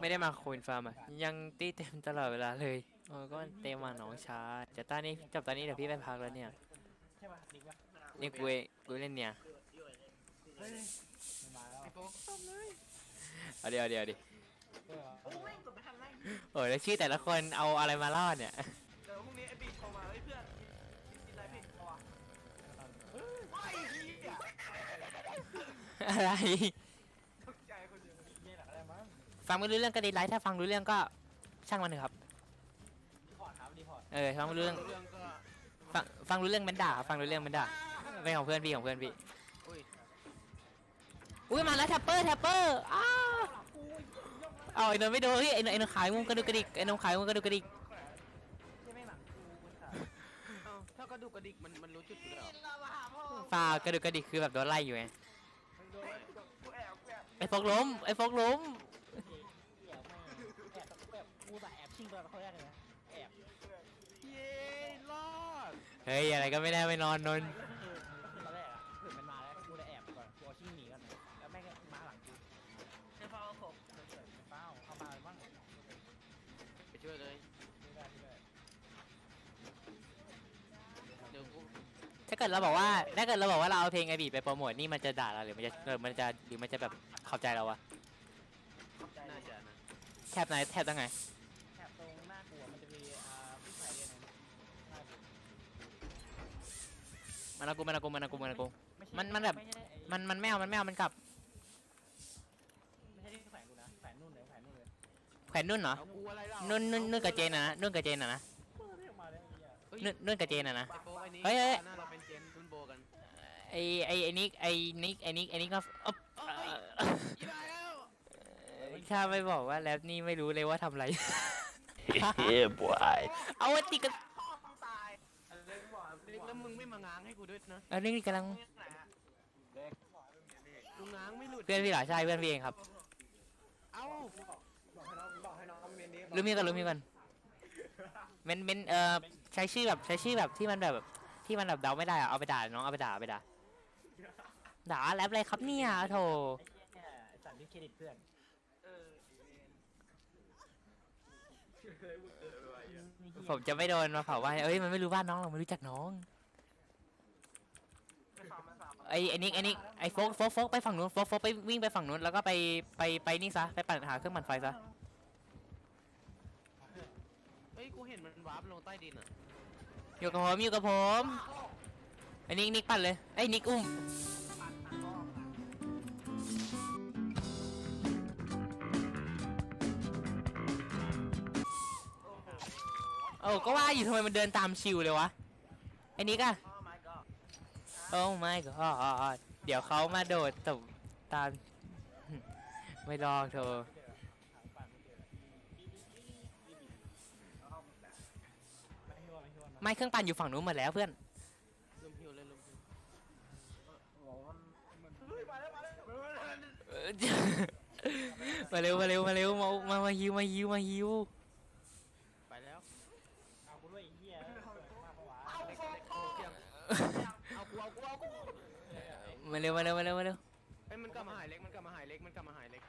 ไม่ได้มาโควินฟาร์มอะ ยังตีเต็มตลอดเวลาเลยโอ้ก็เต็มมาน้องชายจะตานี่จบตอนนี้เดี๋ยวพี่ไปพักแล้วเนี่ยใช่ป่ะดิกปะนี่กูเองกูเล่นเนี่ยเฮ้ยมันมาแล้วไอ้โป๊กซ่อมเลยเอาเดี๋ยวเอาดี๋ยวดิเออโอ้ยกดไปทันไรโอ้ยแล้วชื่อแต่ละคนเอาอะไรมาล่อดเนี่ยเดี๋ยวพรุ่งนี้ไอ้บีโทรมาเฮ้ยเพื่อนกินอะไรพี่เอาวะไอ้เหี้ยอะไร ฟังไม่รู้เรื่องก็ดีไลท์ถ้าฟังรู้เรื่องก็ช่างมันเถอะครับดีพอร์ตครับดีพอร์ตเออฟังไม่รู้เรื่องเรื่องก็ฟังฟังรู้เรื่องมันด่าครับฟังรู้เรื่องมันด่าเป็นของเพื่อนพี่ของเพื่อนพี่อุ้ยอุ้ยมาแล้วแท็ปเปอร์แท็ปเปอร์อ้าวเอาไอ้นนท์ไม่โดนเฮ้ยไอ้นนท์ไอ้นนท์ขายมุมกระดุกกระดิกไอ้นนท์ขายมุมกระดุกกระดิกใช่ไหมหลังกูมันขาดเอ้าถ้ากระดูกกระดิกมันมันรู้จุดอยู่แล้วปลากระดุกกระดิกคือแบบโดนไล่อยู่ไงกูแอบกูแอบไอ้ฟกล้มไอ้ฟกล้ม แอบไม่แอบแบบ กูแต่แอบชิงตัวเขาแรกเลยนะแอบเย้รอดเฮ้ยอะไรก็ไม่ได้ไม่นอนนนท์ก็คือคือตอนแรกอะถึงมันมาแล้วกูเลยแอบก่อนกูเอาชิงหนีก่อนนะแล้วแม่งก็มาหลังกูจะเฝ้าผมเกิดเป้าเอามาบ้างไปช่วยเลย ไม่ได้ไม่ได้เดี๋ยวกูถ้าเกิดเราบอกว่า ถ้าเกิดเราบอกว่าเราเอาเพลงไอบีไปโปรโมทนี่มันจะด่าเราหรือมันจะเออมันจะหรือมันจะแบบขอบใจเราวะน่าจะนะแทบไหนแทบตั้งไง แถบตรงหน้ากูอะมันจะมีอ่าผู้ชายเรียนนะหน้ากู มันเอากูมันเอากูมันเอากูมันเอากู ไใช่มันมันแบบ ไใช่ไอ้มันมันไม่เอามันไม่เอามันกลับไม่ใช่ที่แขวนกูนะแขวนนู่นเลยแขวนนู่นเลยแขวนนุ่นเหรอเอากูอะไรเล่านุ่นนุ่นนุ่นกับเจนอะนะนุ่นกับเจนอะนะเปิดเรียกมาแล้วไอ้เหี้ยเฮ้ยนุ่นนุ่นกับเจนอะนะ ไอ้โป๊กไอ้นี้เฮ้ยเฮ้ย หน้าเราเป็นเจนรุ่นโบกันไอไอไอนิกไอนิกไอนิกไอนิกก็อ๊อบยี่ได้แล้วถ้าไม่บอกว่าแรปนี่ไม่รู้เลยว่าทำอะไร yeah, boy. เอาไว้ติดกัน มึงไม่มาง้างให้กูด้วยนะอันนี้กำลังไหนฮะลุงง้างไม่หลุดเพื่อนพี่เหรอใช่เพื่อนพี่เองครับเอ้าบอกให้น้องบอกให้น้องเมนนี้รู้มีกันรู้มีกันเมนเมนเอ่อใช้ชื่อแบบใช้ชื่อแบบที่มันแบบที่มันแบบเดาไม่ได้อะเอาไปด่าน้องเอาไปด่าเอาไปด่าด่าแรปอะไรครับเนี่ยโถไอ้เหี้ยสั่นที่เครดิตเพื่อนเออผมจะไม่โดนมาเผาว่าเอ้ยมันไม่รู้บ้านน้องหรอกมันรู้จักน้องไม่ฟัง ไม่ฟังไอ้ไอ้นิกไอ้นิกไอ้โฟกโฟกโฟกไปฝั่งนู้นโฟกโฟกไปวิ่งไปฝั่งนู้นแล้วก็ไปไปไปนี่ซะไปปั่นหาเครื่องปั่นไฟซะเฮ้ยกูเห็นมันวาร์ปลงใต้ดินอะอยู่กับผมอยู่กับผมไอ้นิกนิกปั่นเลยไอ้นิกอุ้มโอ้ก็ว่าอยู่ทำไมมันเดินตามชิวเลยวะไอ้นิกอะโอ้ my god โอ้ my god เดี๋ยวเขามาโดดตบตาม ไม่ลองเธอถามปั่นไม่เจอไม่ฮิวไม่ฮิวนะไม่เครื่องปั่นอยู่ฝั่งนู้นหมดแล้วเพื่อนลุมพิวเลยลุมพิวเฮ้ยมาแล้วมาแล้วเออมาเร็วมาเร็วมาเร็วมามามาฮิวมาฮิวมาฮิว ไปแล้ว เอากูด้วยไอ้เหี้ยมากกว่า เอาเล็กเล็กโอ้เพียงเอากูเอากูเอากู มาเร็วมาเร็วมาเร็วมาเร็วเฮ้ยมันกลับมาหายเล็กมันกลับมาหายเล็กมันกลับมาหายเล็ก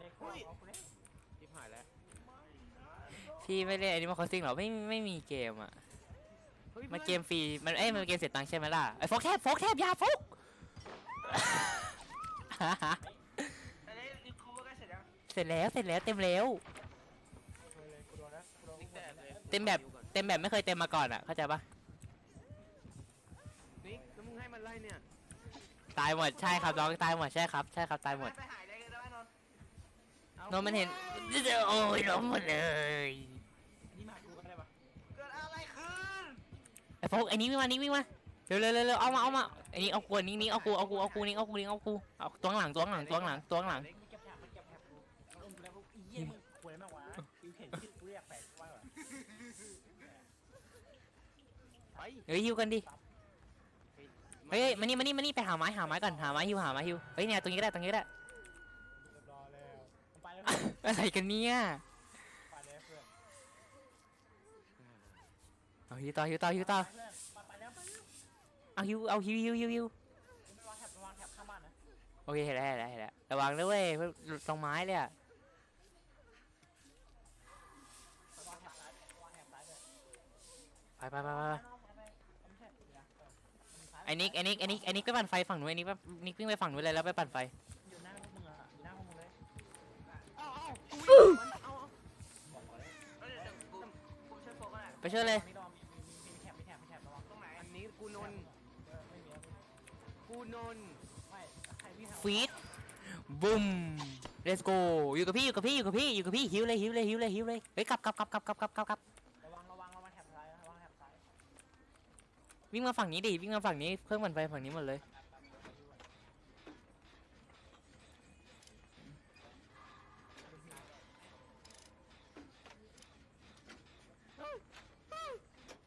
เด็กเอากูเล่นยิบหายแล้วพี่ไม่เล่นอันนี้มาคอสซิ่งหรอไม่ไม่มีเกมอะเฮ้ยมาเกมฟรีมันเอ้ยมันเกมเสียตังค์ใช่ไหมล่ะไอ้โฟกแทบโฟกแทบอยาโฟกอันนี้รีคูเวอร์ใกล้เสร็จยังเสร็จแล้วเสร็จแล้วเต็มแล้วเลยกูโดนแล้วกูโดนนิกแดดเลยเต็มแบบเต็มแบบไม่เคยเต็มมาก่อนอะเข้าใจปะ ตายหมดใช่ครับน้องตายหมดใช่ครับใช่ครับตายหมดไปหายเล็กได้ไหมนนท์นนท์มันเห็นโอ้ยล้มหมดเลยนี่มากูก็ได้ปะเกิดอะไรขึ้นไอ้โฟกไอ้นี้วิ่งมานี่วิ่งมาเร็วเร็วเร็วเร็วเอามาเอามาไอ้นี้เอากูนี่นี่เอากูเอากูเอากูนี่เอากูนี่เอากูเอาตัวข้างหลังตัวข้างหลังตัวข้างหลังตัวข้างหลังมันเก็บแถบมันเก็บแถบกูเอาอุ้มกูแล้วกูอีเหี้ยมึงควรมากวะกูเห็นชื่อกูเรียกแปลกว่าแบบไปเฮ้ยฮิวกันดิ เฮ้ยมานี่มานี่มานี่ไปหาไม้หาไม้ก่อนหาไม้ฮิวหาไม้ฮิวเฮ้ยเนี่ยตรงนี้ก็ได้ตรงนี้ก็ได้เรียบร้อยแล้วผมไปแล้วอะไรกันเนี่ยไปแล้วเพื่อนเอาฮิวต่อฮิวต่อฮิวต่อไปแล้วไปแล้วเอาฮิวเอาฮิวฮิวฮิวฮิวมันวางแถบมันวางแถบข้างบ้านนะโอเคเห็นแล้วเห็นแล้วเห็นแล้วระวังด้วยเว้ยเพื่อนหลุดตรงไม้เลยอะมันางแถบซ้ายมันวางแถบซ้ายเลยไปไปไปไปไป ไอ้นิกไอ้นิกไอ้นิกไอ้นิกไปปั่นไฟฝั่งนู้นไอ้นิกไปนิกวิ่งไปฝั่งนู้นเลยแล้วไปปั่นไฟอยู่หน้าพวกมึงอะอยู่หน้าพวกมึงเลยเอาเอากูวิ่งมันเอาเอาบอกเลยเอ้ยเดี๋ยวกูกูช่วยโฟกัสหน่อยไปช่วยเลยมีดอมมีมีมีแถบมีแถบมีแถบระวังตรงไหนอันนี้กูนนท์เออไม่มีแล้วกูนนท์ไม่ใครวิ่งทางฟีดบุ้ม let's go อยู่กับพี่อยู่กับพี่อยู่กับพี่อยู่กับพี่หิวเลยหิวเลยหิวเลยหิวเลยเฮ้ยกลับกลับกลับกลับกลับกลับกลับ วิ่งมาฝั่งนี้ดิวิ่งมาฝั่งนี้เครื่องปั่นไฟฝั่งนี้หมดเลย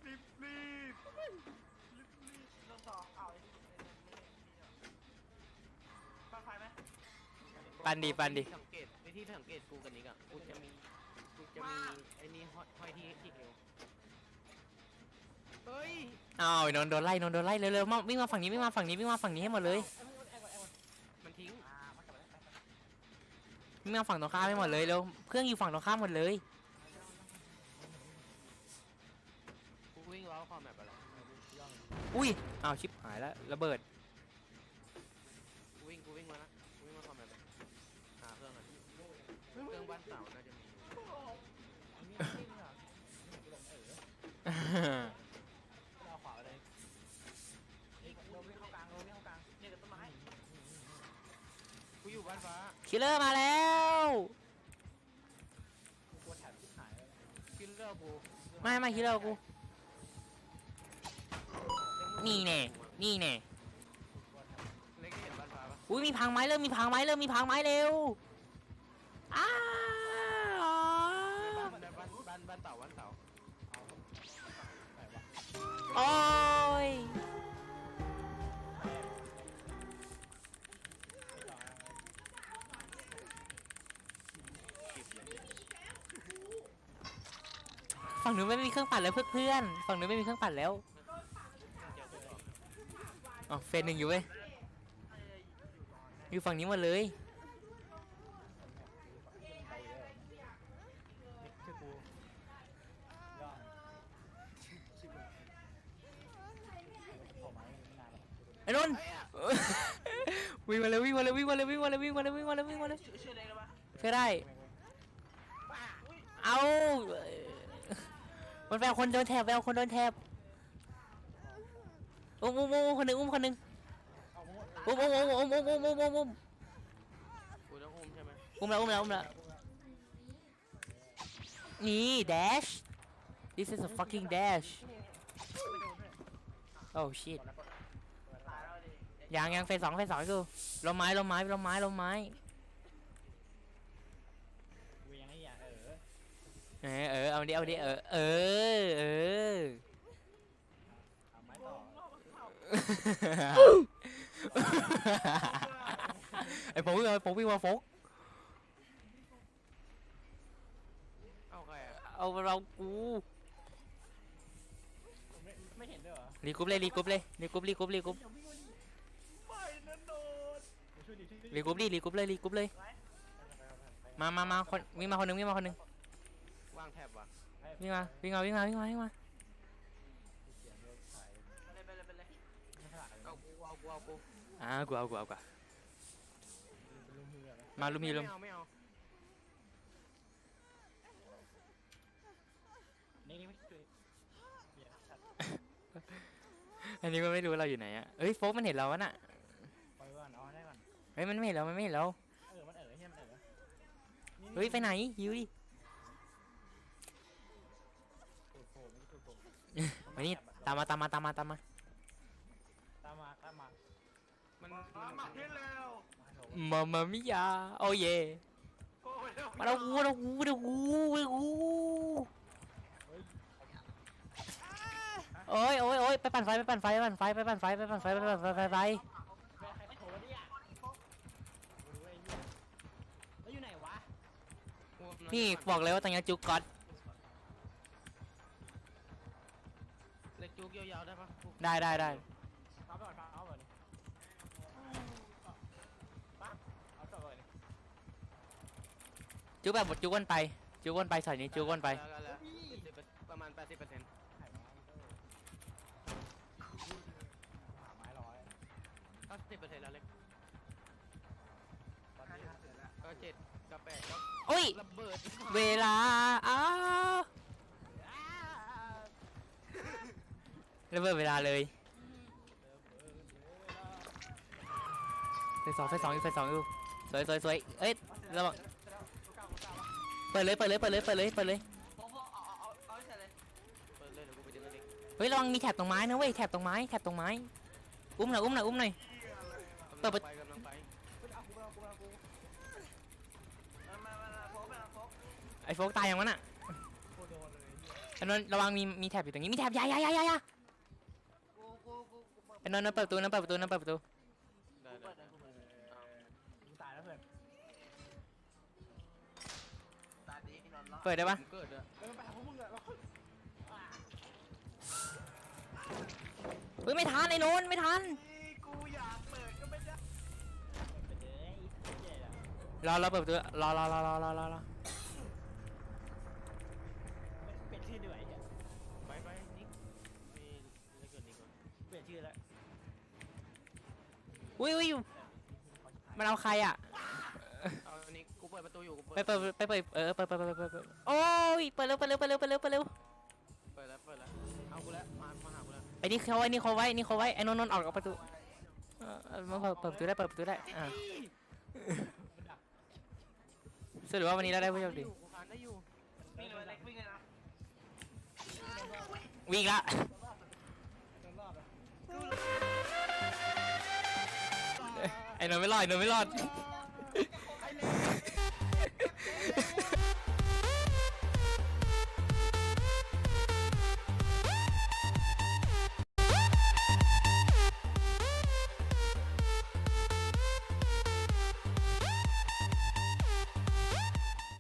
รีบรีบเรื่องต่อเอาไอ้นี่ไอ้นี่ไอ้นี่ปันไฟไหมปั่นดิปั่นดิ สังเกตในที่สังเกตกูกันนี้ก่ะกูจะมีกูจะมีไอ้นี่ห้อยห้อยที่ที่เอวเฮ้ย อ้าวนนท์โดนไล่นนท์โดนไล่เร็วๆมาวิ่งมาฝั่งนี้วิ่งมาฝั่งนี้วิ่งมาฝั่งนี้ให้หมดเลยไอ้พวกไอ้พวกไอ้พวกมันทิ้งอ่ามันกลับมาแล้วไปไปวิ่งมาฝั่งตรงข้ามให้หมดเลยเร็วเครื่องอยู่ฝั่งตรงข้ามหมดเลยกูวิ่งล้อคอมแบบอะไรอุ้ยอ้าวชิบหายแล้วระเบิดกูวิ่งกูวิ่งมาละกูวิ่งมาคอมแบบหาเครื่องกันเครื่องบ้านเสาน่าจะมี อยู่บ้านฟ้าคิลเลอร์มาแล้วกูกลัวแถบที่หายเลยคิลเลอร์กูไม่ไม่คิลเลอร์กูนี่แน่นี่แน่เล็กเห็นบ้านฟ้าปะอุ้ยมีพังไม้เริ่มมีพังไม้เริ่มมีพังไม้เร็วอ้าวในบ้านในบ้านบ้านบ้านเต่าบ้านเต่าไหนวะโอ้ ฝั่งนู้นไม่มีเครื่องปั่นแล้วเพื่อนๆฝั่งนู้นไม่มีเครื่องปั่นแล้วเจอกูต่ออ๋อเฟสหนึ่งอยู่เว้ยอยู่ฝั่งนี้หมดเลยชื่อกูยอดขอไม้ไม่นานหรอกไอ้นนท์วิ่งมาเลยวิ่งมาเลยวิ่งมาเลยวิ่งมาเลยวิ่งมาเลยวิ่งมาเลยวิ่งมาเลยชื่อชื่ออะไรกันวะช่วยได้ เอา มันไปเอาคนโดนแทบไปเอาคนโดนแทบอุ้มอุ้มอุ้มคนหนึ่งอุ้มคนหนึ่งอุ้มอุ้มอุ้มอุ้มอุ้มอุ้มอุ้มอุ้มอุ้มกูต้องอุ้มใช่ไหมอุ้มแล้วอุ้มแล้วอุ้มแล้วนี่ dash this is a fucking dash oh shit ยังยังเฟสสองเฟสสองกูลมไม้ลมไม้ลมไม้ลมไม้ กูยังไงอะเออ เออเออเอาดิเอาดิเออเออเออเอาไม้ต่อไอ้โฟกวิ่งมาโฟกวิ่งมาโฟกเอาใครอะเอาเรากูไม่ไม่เห็นด้วยเหรอรีกรุ๊ปเลยรีกรุ๊ปเลยรีกรุ๊ปรีกรุ๊ปรีกรุ๊ปไม่นั่นโดนช่วยดิช่วยดิรีกรุ๊ปดิรีกรุ๊ปเลยรีกรุ๊ปเลย มามามาคนวิ่งมาคนหนึ่งวิ่งมาคนหนึ่ง แถบว่ะวิ่งมาวิ่งมาวิ่งมาวิ่งมาวิ่งมาไปเลยไปเลยไปเลยไม่ฉลาดเลยเอากูเอากูเอากูอ่ากูเอากูเอากูเอาเป็นลุงมือแบบมาลุมมีลุมไม่เอาไม่เอานี่นี่ไม่ช่วยเหี้ยชัดอันนี้มันไม่รู้เราอยู่ไหนอะเอ้ยโฟกมันเห็นเราอะน่ะปล่อยก่อนเอาให้ได้ก่อนเฮ้ยมันไม่เห็นเรามันไม่เห็นเราเออมันเออเฮียมันเออนี่เฮ้ยไปไหนหิวดิ มานี่ตามมาตามมาตามมาตามมาตามมาตามมามันมามันหมัดขึ้นแล้วมาให้โถมามามิยาโอ้เยโอ้ยเร็วมาแล้วกูมาแล้วกูมาแล้วกูมาแล้วกูโอ้ยโอ้ยโอ้ยไปปั่นไฟไปปั่นไฟไปปั่นไฟไปปั่นไฟไปปั่นไฟไปปั่นไฟไปปั่นไฟแม่ใครไม่โถเนี่ยกูรู้ไอ้เหี้ยแล้วอยู่ไหนวะกูกำลังนี่บอกเลยว่าตรงนี้จุกก๊อตุกยาวๆได้ปะได้ได้ได้เอาไปก่อนเอาไปก่อนดิเอาจบเลยจุกแบบจุกวนไปจุกวนไปใส่นี้จุกวนไปประมาณ 80%เปอร์เซ็นต์ก้สิบเปอร์เซ็นต์แล้วเล็กตอนนี้ก็เจ็ดก็แปดก็โอ้ยระเบิดเวลาอ้า ระเบิดเวลาเลยไฟสองไฟสองอีกไฟสองอยู่สวยสวยสวยเอ้ยระวังเปิดเลยเปิดเลยเปิดเลยเปิดเลยเปิดเลยผมบอกเอาเอาเอาเอาให้เสร็จเลยเปิดเลยเดี๋ยวกูไปดึงเล็กเฮ้ยระวังมีแถบตรงไม้นะเว้ยแถบตรงไม้แถบตรงไม้อุ้มหน่อยอุ้มหน่อยอุ้มหน่อยเปิกำดลัประงไปกำลังไปไม่เอากูไม่เอากูไม่เอากูมามามาโฟกมาโฟกไอ้โฟกตายยังวะน่ะโคตรโดนเลยเนี่ยไอ้นนท์ระวังมีมีแถบอยู่ตรงนี้มีแถบอยาอยาอยาอยาอยากูกูกูกูเปิด ไอ้นนท์นนท์เปิดประตูนนท์เปิดประตูนนท์เปิดประตูได้กูได้เปิดเลยกูเปิดเลยกูตายแล้วเพื่อนตาดีนอนรอเปิดได้ปะผมเกิดอะเออไปหาพวกมึงอะเราเฮ้ยไม่ทันไอ้นนท์ไม่ทันกูอยากเปิดก็ไม่ได้ไปเลยเจ๊อะรอรอเปิดประตูรอรอรอรอรอรอรอ เปลี่ยนชื่อดีกว่าไอ้เหี้ย ไปไปนิกมีเล็กเกินนิกก่อน เปลี่ยนชื่อแล้ว อุ้ยอุ้ยมันเอาใครอะ เอาอันนี้กูเปิดประตูอยู่กูไปเปิดไปเปิดเออเปิดเปิดเปิดเปิดเปิดเปิดโอ้ยเปิดเร็วเปิดเร็วเปิดเร็วเปิดเร็วเปิดเร็วเปิดแล้วเปิดแล้วเอากูแล้วมามาหากูแล้วไอ้นี่เขาไว้นี่เขาไว้นี่เขาไว้ไอ้นนท์นนท์ออกจากประตูเออเออมาเปิดเปิดประตูได้เปิดประตูได้อ่าสรุปว่าวันนี้เราได้ผู้โชคดีกูผ่านได้อยู่วิ่งเลยเล็กวิ่งเลยนะวิ่งละ ไอ้นนท์ไม่รอดไอ้นนท์ไม่รอด